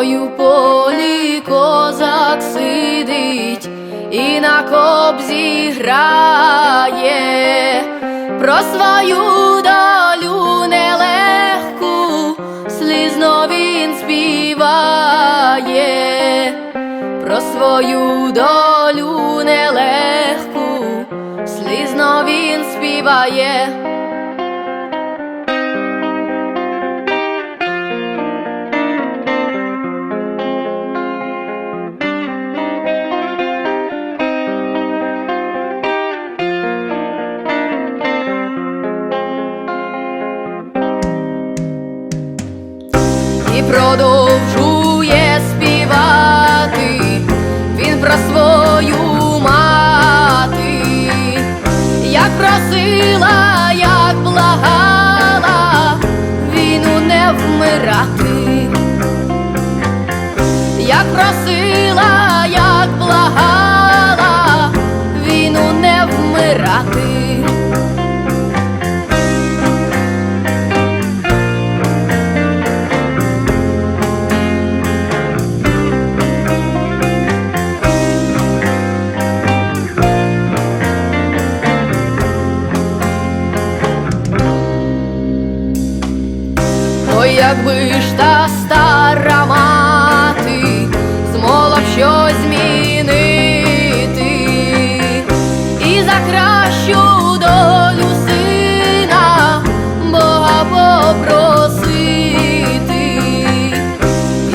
Ой, полі козак сидить і на кобзі грає, про свою долю нелегку, слізно він співає, про свою долю нелегку, слізно він співає. Продовжує співати. Він про свою мати, як просила, як благала, війну не вмирати, як просила, як благала, війну не вмирати. Якби ж та стара мати змогла б щось змінити і за кращу долю сина Бога попросити,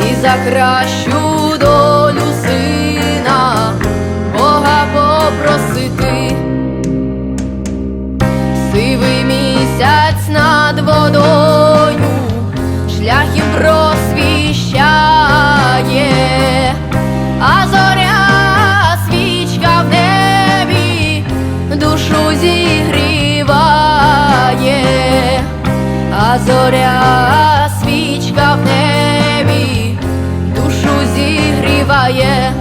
і за кращу долю сина Бога попросити. Сивий місяць над водою зоря свічка в небі душу зігріває.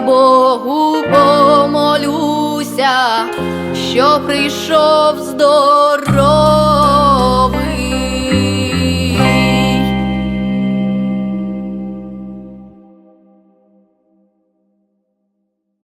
Богу помолюся, що прийшов здоровий.